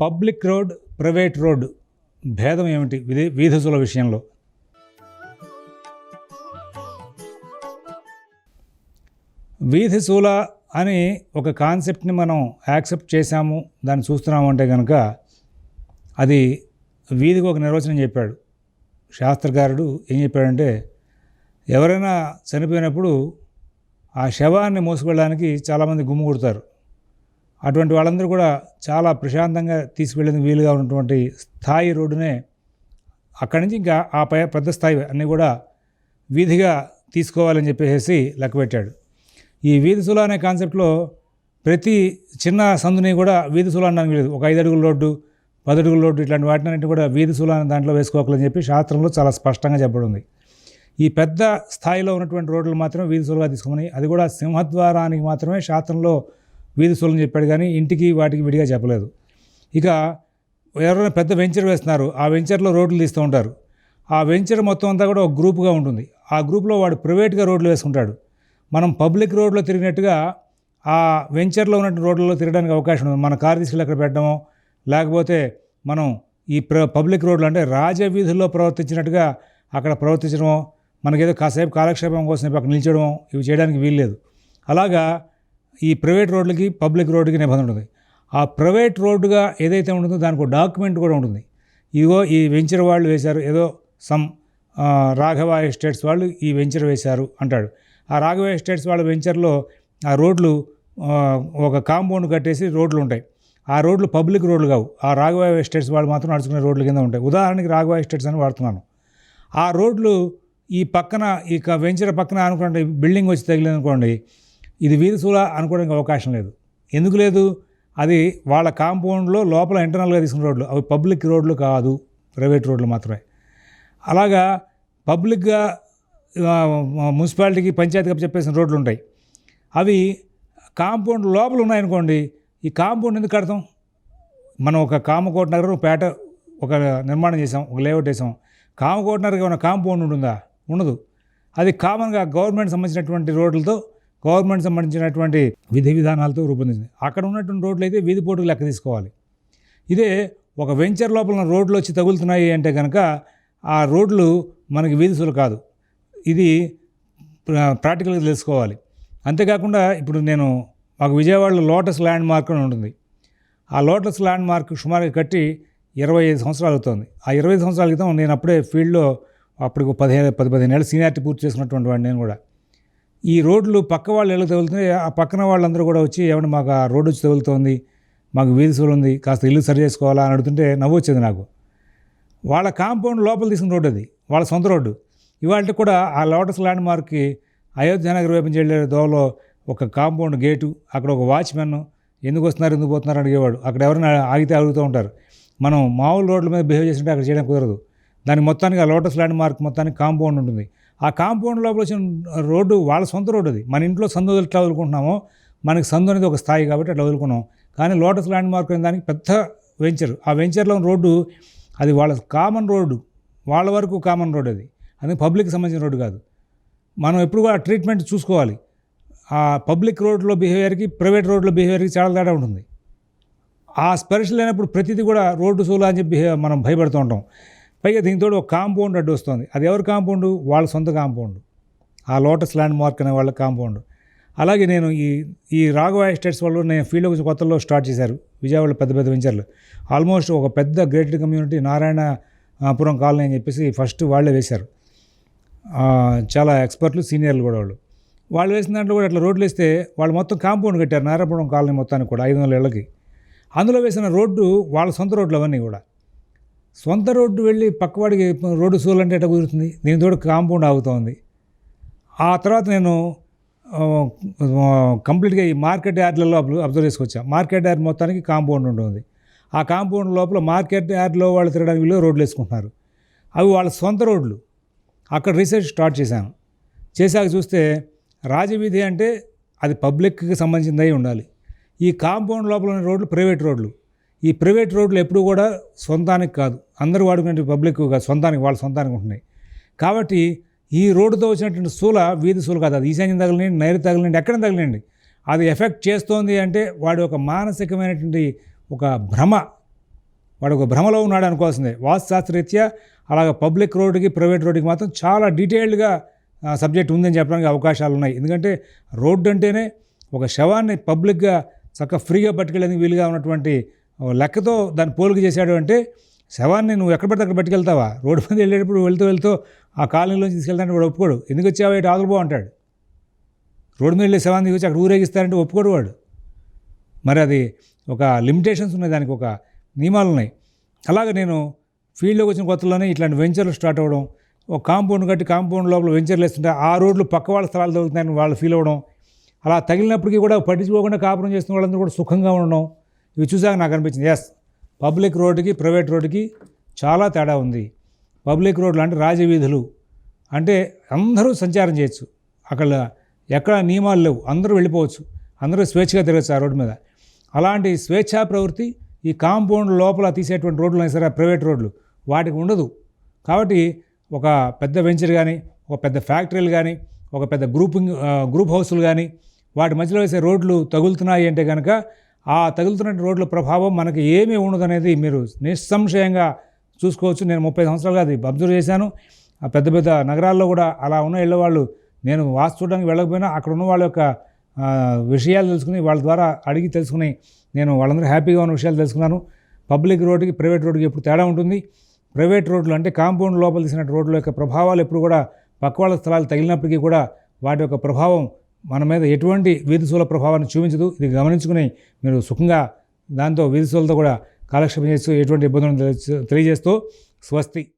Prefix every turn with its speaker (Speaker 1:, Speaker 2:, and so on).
Speaker 1: Public road private road భేదం ఏమిటి? విధి విషయంలో. వీధి శూల అని ఒక కాన్సెప్ట్ని మనం యాక్సెప్ట్ చేశాము దాన్ని చూస్తున్నాము అంటే కనుక అది వీధికి ఒక నిర్వచనం చెప్పాడు. శాస్త్రకారుడు ఏం చెప్పాడంటే ఎవరైనా చనిపోయినప్పుడు ఆ శవాన్ని మోసుకెళ్ళడానికి చాలామంది గుమ్ము కొడతారు. అటువంటి వాళ్ళందరూ కూడా చాలా ప్రశాంతంగా తీసుకువెళ్ళేందుకు వీలుగా ఉన్నటువంటి స్థాయి రోడ్డునే అక్కడి నుంచి ఇంకా ఆ పై పెద్ద స్థాయి అన్నీ కూడా వీధిగా తీసుకోవాలని చెప్పేసి లెక్క పెట్టాడు ఈ వీధి సులా అనే కాన్సెప్ట్లో ప్రతి చిన్న సందుని కూడా వీధి సులా అనడానికి లేదు ఒక ఐదు అడుగుల రోడ్డు పది అడుగుల రోడ్డు ఇట్లాంటి వాటిని కూడా వీధి సులా అనే దాంట్లో వేసుకోవాలని చెప్పి శాస్త్రంలో చాలా స్పష్టంగా చెప్పబడింది. ఈ పెద్ద స్థాయిలో ఉన్నటువంటి రోడ్లు మాత్రమే వీధి సులుగా తీసుకోమని అది కూడా సింహద్వారానికి మాత్రమే శాస్త్రంలో వీధి సూలని చెప్పాడు కానీ ఇంటికి వాటికి విడిగా చెప్పలేదు. ఇక ఎవరైనా పెద్ద వెంచర్ వేస్తున్నారు ఆ వెంచర్లో రోడ్లు తీస్తూ ఉంటారు. ఆ వెంచర్ మొత్తం అంతా కూడా ఒక గ్రూప్గా ఉంటుంది. ఆ గ్రూప్లో వాడు ప్రైవేట్గా రోడ్లు వేసుకుంటాడు. మనం పబ్లిక్ రోడ్లో తిరిగినట్టుగా ఆ వెంచర్లో ఉన్నటువంటి రోడ్లలో తిరగడానికి అవకాశం ఉంది. మన కారు తీసుకెళ్ళి అక్కడ పెట్టడమో లేకపోతే మనం ఈ ప్ర పబ్లిక్ రోడ్లు అంటే రాజవీధుల్లో ప్రవర్తించినట్టుగా అక్కడ ప్రవర్తించడమో మనకేదో కాసేపు కాలక్షేపం కోసం అక్కడ నిల్చడమో ఇవి చేయడానికి వీల్లేదు. అలాగా ఈ ప్రైవేట్ రోడ్లకి పబ్లిక్ రోడ్డుకి నిబంధన ఉంటుంది. ఆ ప్రైవేట్ రోడ్డుగా ఏదైతే ఉంటుందో దానికి ఒక డాక్యుమెంట్ కూడా ఉంటుంది. ఇదిగో ఈ వెంచర్ వాళ్ళు వేశారు ఏదో సమ్ రాఘవ ఎస్టేట్స్ వాళ్ళు ఈ వెంచర్ వేశారు అంటాడు. ఆ రాఘవ ఎస్టేట్స్ వాళ్ళ వెంచర్లో ఆ రోడ్లు ఒక కాంపౌండ్ కట్టేసి రోడ్లు ఉంటాయి. ఆ రోడ్లు పబ్లిక్ రోడ్లు కావు. ఆ రాఘవ ఎస్టేట్స్ వాళ్ళు మాత్రం నడుచుకునే రోడ్ల కింద ఉంటాయి. ఉదాహరణకి రాఘవ ఎస్టేట్స్ అని వాడుతున్నాను. ఆ రోడ్లు ఈ పక్కన ఈ వెంచర్ పక్కన అనుకోండి బిల్డింగ్ వచ్చి తగిలింది అనుకోండి ఇది వీధి అనుకోవడానికి అవకాశం లేదు. ఎందుకు లేదు? అది వాళ్ళ కాంపౌండ్లో లోపల ఇంటర్నల్గా తీసుకున్న రోడ్లు. అవి పబ్లిక్ రోడ్లు కాదు. ప్రైవేట్ రోడ్లు మాత్రమే. అలాగా పబ్లిక్గా మున్సిపాలిటీకి పంచాయతీకి చెప్పేసిన రోడ్లు ఉంటాయి. అవి కాంపౌండ్ లోపల ఉన్నాయనుకోండి ఈ కాంపౌండ్ ఎందుకు కడతాం? మనం ఒక కామకోట నగరం పేట ఒక నిర్మాణం చేసాం ఒక లేఅవుట్ వేసాం. కామకోట నగరం ఏమైనా కాంపౌండ్ ఉంటుందా? ఉండదు. అది కామన్గా గవర్నమెంట్ సంబంధించినటువంటి రోడ్లతో గవర్నమెంట్ సంబంధించినటువంటి విధి విధానాలతో రూపొందించింది అక్కడ ఉన్నటువంటి రోడ్లు అయితే వీధి పోటుకు లెక్క తీసుకోవాలి. ఇదే ఒక వెంచర్ లోపల రోడ్లు వచ్చి తగులుతున్నాయి అంటే కనుక ఆ రోడ్లు మనకి వీధిసులు కాదు. ఇది ప్రా- ప్రాక్టికల్గా తెలుసుకోవాలి. అంతేకాకుండా ఇప్పుడు నేను మాకు విజయవాడలో లోటస్ ల్యాండ్ మార్క్ అని ఉంటుంది. ఆ లోటస్ ల్యాండ్ మార్క్ సుమారుగా కట్టి ఇరవై ఐదు సంవత్సరాలు అవుతుంది. ఆ ఇరవై ఐదు సంవత్సరాల క్రితం నేను అప్పుడే ఫీల్డ్లో అప్పటికి పదిహేను పది పదిహేను ఏళ్ళు సీనియారిటీ పూర్తి చేసుకున్నటువంటి వాడిని నేను కూడా. ఈ రోడ్లు పక్క వాళ్ళు ఎలా తగులుతున్నాయి ఆ పక్కన వాళ్ళందరూ కూడా వచ్చి ఏమన్నా మాకు ఆ రోడ్డు వచ్చి తగులుతోంది మాకు వీధి సూలు ఉంది కాస్త ఇల్లు సరి చేసుకోవాలా అని అడుగుతుంటే నవ్వు వచ్చేది నాకు. వాళ్ళ కాంపౌండ్ లోపల తీసుకున్న రోడ్డు అది వాళ్ళ సొంత రోడ్డు. ఇవాళ కూడా ఆ లోటస్ ల్యాండ్ మార్క్కి అయోధ్య నగర్ వైపు వెళ్ళే దోవలో ఒక కాంపౌండ్ గేటు అక్కడ ఒక వాచ్మెన్ ఎందుకు వస్తున్నారు ఎందుకు పోతున్నారు అడిగేవాడు. అక్కడ ఎవరైనా ఆగితే అడుగుతూ ఉంటారు. మనం మామూలు రోడ్ల మీద బిహేవ్ చేసినట్టు అక్కడ చేయడం కుదరదు. దాని మొత్తానికి ఆ లోటస్ ల్యాండ్ మార్క్ మొత్తానికి కాంపౌండ్ ఉంటుంది. ఆ కాంపౌండ్ లోపల వచ్చిన రోడ్డు వాళ్ళ సొంత రోడ్డు అది. మన ఇంట్లో సందు ఎట్లా వదులుకుంటున్నామో మనకి సందు అనేది ఒక స్థాయి కాబట్టి అట్లా వదులుకున్నాం. కానీ లోటస్ ల్యాండ్ మార్క్ అనే దానికి పెద్ద వెంచర్. ఆ వెంచర్లో రోడ్డు అది వాళ్ళ కామన్ రోడ్డు. వాళ్ళ వరకు కామన్ రోడ్ అది. అది పబ్లిక్కి సంబంధించిన రోడ్డు కాదు. మనం ఎప్పుడు కూడా ట్రీట్మెంట్ చూసుకోవాలి. ఆ పబ్లిక్ రోడ్లో బిహేవియర్కి ప్రైవేట్ రోడ్లో బిహేవియర్కి చాలా తేడా ఉంటుంది. ఆ స్పర్శ లేనప్పుడు ప్రతిదీ కూడా రోడ్డు సోలా అని చెప్పి మనం భయపడుతూ ఉంటాం. పైగా దీంతో ఒక కాంపౌండ్ అడ్డు వస్తుంది. అది ఎవరి కాంపౌండ్? వాళ్ళ సొంత కాంపౌండ్. ఆ లోటస్ ల్యాండ్ మార్క్ అనే వాళ్ళ కాంపౌండ్. అలాగే నేను ఈ ఈ రాఘవ ఎస్టేట్స్ వాళ్ళు నేను ఫీల్డ్ కొంచెం కొత్తలో స్టార్ట్ చేశారు. విజయవాడలో పెద్ద పెద్ద వెంచర్లు. ఆల్మోస్ట్ ఒక పెద్ద గ్రేటెడ్ కమ్యూనిటీ నారాయణపురం కాలనీ అని చెప్పేసి ఫస్ట్ వాళ్ళే వేశారు. చాలా ఎక్స్పర్ట్లు సీనియర్లు కూడా వాళ్ళు. వాళ్ళు వేసిన దాంట్లో కూడా అట్లా రోడ్లు వేస్తే వాళ్ళు మొత్తం కాంపౌండ్ కట్టారు. నారాయణపురం కాలనీ మొత్తానికి కూడా ఐదు వందల ఏళ్ళకి. అందులో వేసిన రోడ్డు వాళ్ళ సొంత రోడ్లు అవన్నీ కూడా. సొంత రోడ్డు వెళ్ళి పక్కవాడికి రోడ్డు సూలంటే ఎట్లా కుదురుతుంది? దీనితో కాంపౌండ్ ఆగుతోంది ఆ తర్వాత నేను కంప్లీట్గా ఈ మార్కెట్ యార్డ్లలో అబ్జర్వ్ చేసుకొచ్చా. మార్కెట్ యార్డ్ మొత్తానికి కాంపౌండ్ ఉంటుంది ఆ కాంపౌండ్ లోపల మార్కెట్ యార్డ్లో వాళ్ళు తిరగడానికి వీళ్ళు రోడ్లు వేసుకుంటున్నారు. అవి వాళ్ళ సొంత రోడ్లు. అక్కడ రీసెర్చ్ స్టార్ట్ చేశాను. చేశాక చూస్తే రాజవీధి అంటే అది పబ్లిక్కి సంబంధించింది అయి ఉండాలి. ఈ కాంపౌండ్ లోపల ఉన్న రోడ్లు ప్రైవేట్ రోడ్లు. ఈ ప్రైవేట్ రోడ్లు ఎప్పుడు కూడా సొంతానికి కాదు. అందరూ వాడుకునే పబ్లిక్ సొంతానికి వాళ్ళ సొంతానికి ఉంటున్నాయి. కాబట్టి ఈ రోడ్డుతో వచ్చినటువంటి సూల వీధి సూల కాదు. అది ఈశాన్యం తగలండి నైరు తగలండి ఎక్కడ తగలండి అది ఎఫెక్ట్ చేస్తోంది అంటే వాడి ఒక మానసికమైనటువంటి ఒక భ్రమ. వాడు ఒక భ్రమలో ఉన్నాడు అనుకోవాల్సిందే. వాస్తుశాస్త్రరీత్యా అలాగే పబ్లిక్ రోడ్డుకి ప్రైవేట్ రోడ్డుకి మాత్రం చాలా డీటెయిల్డ్గా సబ్జెక్ట్ ఉందని చెప్పడానికి అవకాశాలు ఉన్నాయి. ఎందుకంటే రోడ్డు అంటేనే ఒక శవాన్ని పబ్లిక్గా చక్కగా ఫ్రీగా పట్టుకెళ్ళేందుకు వీలుగా ఉన్నటువంటి లెక్కతో దాన్ని పోలిక చేశాడు అంటే శవాన్ని నువ్వు ఎక్కడ పడితే అక్కడ పట్టుకెళ్తావా? రోడ్డు మీద వెళ్ళేటప్పుడు వెళ్తూ వెళ్తూ ఆ కాలనీలోంచి తీసుకెళ్తానంటే వాడు ఒప్పుకోడు. ఎందుకు వచ్చావు ఇటు ఆదులు అంటాడు? రోడ్డు మీద వెళ్ళే శవాన్ని వచ్చి అక్కడ ఊరేగిస్తారంటే ఒప్పుకోడు వాడు. మరి అది ఒక లిమిటేషన్స్ ఉన్నాయి దానికి ఒక నియమాలు ఉన్నాయి. అలాగే నేను ఫీల్డ్లోకి వచ్చిన కొత్తలోనే ఇట్లాంటి వెంచర్లు స్టార్ట్ అవ్వడం ఒక కాంపౌండ్ కట్టి కాంపౌండ్ లోపల వెంచర్లు వేస్తుంటే ఆ రోడ్లు పక్క వాళ్ళ స్థలాలు తగులుతున్నాయని వాళ్ళు ఫీల్ అవ్వడం అలా తగిలినప్పటికీ కూడా పట్టించుకోకుండా కాపురం చేస్తున్న వాళ్ళందరూ కూడా సుఖంగా ఉండడం ఇవి చూసాక నాకు అనిపించింది ఎస్ పబ్లిక్ రోడ్డుకి ప్రైవేట్ రోడ్డుకి చాలా తేడా ఉంది. పబ్లిక్ రోడ్లు అంటే రాజవీధులు అంటే అందరూ సంచారం చేయొచ్చు. అక్కడ ఎక్కడ నియమాలు లేవు. అందరూ వెళ్ళిపోవచ్చు. అందరూ స్వేచ్ఛగా తిరగచ్చు ఆ రోడ్డు మీద. అలాంటి స్వేచ్ఛా ప్రవృత్తి ఈ కాంపౌండ్ లోపల తీసేటువంటి రోడ్లు అయినా సరే ప్రైవేట్ రోడ్లు వాటికి ఉండదు. కాబట్టి ఒక పెద్ద వెంచర్ కానీ ఒక పెద్ద ఫ్యాక్టరీలు కానీ ఒక పెద్ద గ్రూపింగ్ గ్రూప్ హౌస్లు కానీ వాటి మధ్యలో వేసే రోడ్లు తగులుతున్నాయి అంటే కనుక ఆ తగులుతున్న రోడ్ల ప్రభావం మనకి ఏమీ ఉండదు అనేది మీరు నిస్సంశయంగా చూసుకోవచ్చు. నేను ముప్పై సంవత్సరాలుగా అది అబ్జర్వ్ చేశాను. ఆ పెద్ద పెద్ద నగరాల్లో కూడా అలా ఉన్న ఇళ్ళ వాళ్ళు నేను వాస్తు చూడడానికి వెళ్ళకపోయినా అక్కడ ఉన్న వాళ్ళ యొక్క విషయాలు తెలుసుకుని వాళ్ళ ద్వారా అడిగి తెలుసుకుని నేను వాళ్ళందరూ హ్యాపీగా ఉన్న విషయాలు తెలుసుకున్నాను. పబ్లిక్ రోడ్డుకి ప్రైవేట్ రోడ్డుకి ఎప్పుడు తేడా ఉంటుంది. ప్రైవేట్ రోడ్లు అంటే కాంపౌండ్ లోపల తీసిన రోడ్ల యొక్క ప్రభావాలు ఎప్పుడు కూడా పక్కవాళ్ళ స్థలాలు తగిలినప్పటికీ కూడా వాటి యొక్క ప్రభావం మన మీద ఎటువంటి వీధిశూల ప్రభావాన్ని చూపించదు. ఇది గమనించుకుని మీరు సుఖంగా దాంతో వీధిశూలతో కూడా కాలక్షేపం చేస్తూ ఎటువంటి ఇబ్బందులను తెలియజేస్తూ స్వస్తి.